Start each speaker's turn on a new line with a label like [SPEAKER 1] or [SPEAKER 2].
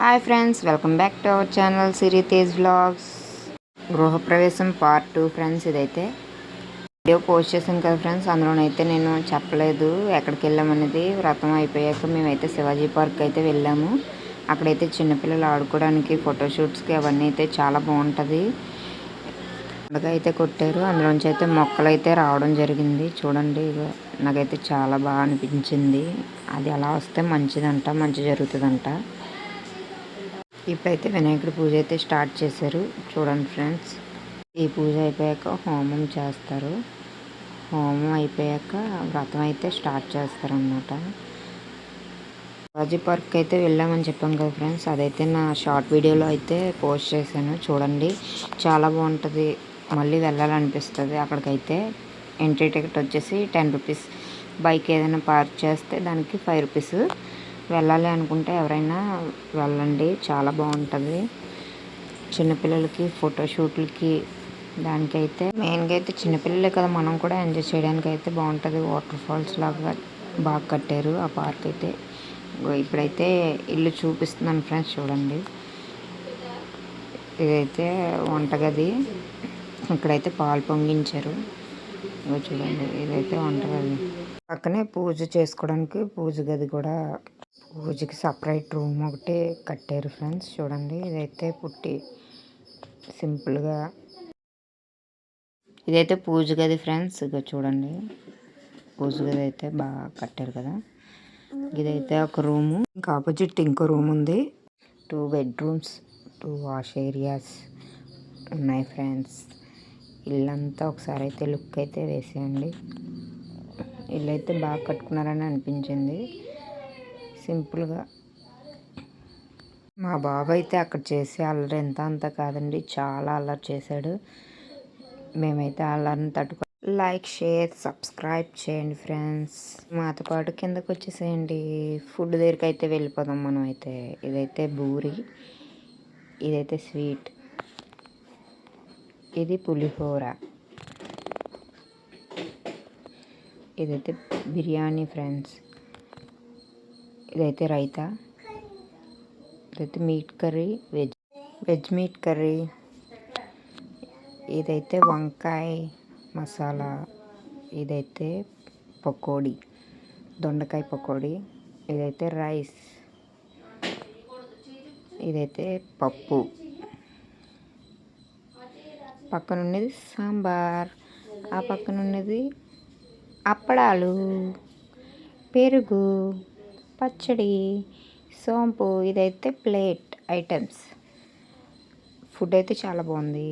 [SPEAKER 1] Hi friends welcome back to our channel Siri Tej vlogs గృహప్రవేశం part two friends ఇదైతే. Video post చేశాను కదా friends అందులోనైతే నేను చెప్పలేదు ఎక్కడికి వెళ్ళామనేది వ్రతం అయిపోయాక మేమైతే శివాజీ పార్క్ అయితే వెళ్ళాము. అక్కడైతే చిన్నపిల్లలు ఆడుకోవడానికి ఫోటోషూట్స్కి అవన్నీ అయితే చాలా బాగుంటుంది. పండుగ అయితే కొట్టారు. అందులోంచి అయితే మొక్కలు అయితే రావడం జరిగింది. చూడండి నాకైతే చాలా బాగా అనిపించింది. అది అలా వస్తే మంచిదంట మంచి జరుగుతుందంట. ఇప్పుడైతే వినాయకుడి పూజ అయితే స్టార్ట్ చేశారు. చూడండి ఫ్రెండ్స్ ఈ పూజ అయిపోయాక హోమం చేస్తారు. హోమం అయిపోయాక వ్రతం అయితే స్టార్ట్ చేస్తారనమాట రాజీ పార్క్ అయితే వెళ్ళామని చెప్పాం కదా ఫ్రెండ్స్ అదైతే నా షార్ట్ వీడియోలో అయితే పోస్ట్ చేశాను. చూడండి చాలా బాగుంటుంది. మళ్ళీ వెళ్ళాలనిపిస్తుంది. అక్కడికైతే ఎంట్రీ టికెట్ వచ్చేసి టెన్ రూపీస్. బైక్ ఏదైనా పార్క్ చేస్తే దానికి ఫైవ్ రూపీస్. వెళ్ళాలి అనుకుంటే ఎవరైనా వెళ్ళండి. చాలా బాగుంటుంది. చిన్నపిల్లలకి ఫోటోషూట్లకి దానికైతే మెయిన్గా అయితే చిన్నపిల్లలే కదా మనం కూడా ఎంజాయ్ చేయడానికి అయితే బాగుంటుంది. వాటర్ ఫాల్స్ లాగా బాగా కట్టారు ఆ పార్క్ అయితే. ఇప్పుడైతే ఇల్లు చూపిస్తున్నాను ఫ్రెండ్స్ చూడండి. ఇదైతే వంటగది. ఇక్కడైతే పాలు పొంగించారు. చూడండి ఇదైతే వంటగది. పక్కనే పూజ చేసుకోవడానికి పూజ గది కూడా పూజకి సపరేట్ రూమ్ ఒకటి కట్టారు ఫ్రెండ్స్. చూడండి ఇదైతే పుట్టి సింపుల్గా ఇదైతే పూజ గది ఫ్రెండ్స్. ఇక చూడండి పూజ గది అయితే బాగా కట్టారు కదా. ఇదైతే ఒక రూము ఇంకా ఆపోజిట్ ఇంకో రూమ్ ఉంది. Two bedrooms two wash areas ఉన్నాయి ఫ్రెండ్స్. ఇల్లంతా ఒకసారి అయితే లుక్ అయితే వేసేయండి. ఇల్లు అయితే బాగా కట్టుకున్నారని అనిపించింది. సింపుల్గా. మా బాబు అయితే అక్కడ చేసే అల్లరి ఎంత అంత కాదండి చాలా అల్లరి చేశాడు. మేమైతే అల్లరిని తట్టుకో లైక్ షేర్ సబ్స్క్రైబ్ చేయండి ఫ్రెండ్స్. మాతో పాటు కిందకు వచ్చేసేయండి. ఫుడ్ దగ్గరికి అయితే వెళ్ళిపోదాం మనం అయితే. ఇదైతే బూరి ఇదైతే స్వీట్. ఇది పులిహోర. ఇదైతే బిర్యానీ ఫ్రెండ్స్. ఇదైతే రైతా. ఇదైతే meat curry veg veg meat curry. ఇదైతే వంకాయ మసాలా. ఇదైతే పకోడీ దొండకాయ పకోడీ. ఇదైతే రైస్. ఇదైతే పప్పు. పక్కన ఉన్నది సాంబార్. ఆ పక్కన ఉన్నది అప్పడాలు. పెరుగు. పచ్చడి సోంపు ఇదైతే ప్లేట్ ఐటమ్స్. ఫుడ్ అయితే చాలా బాగుంది.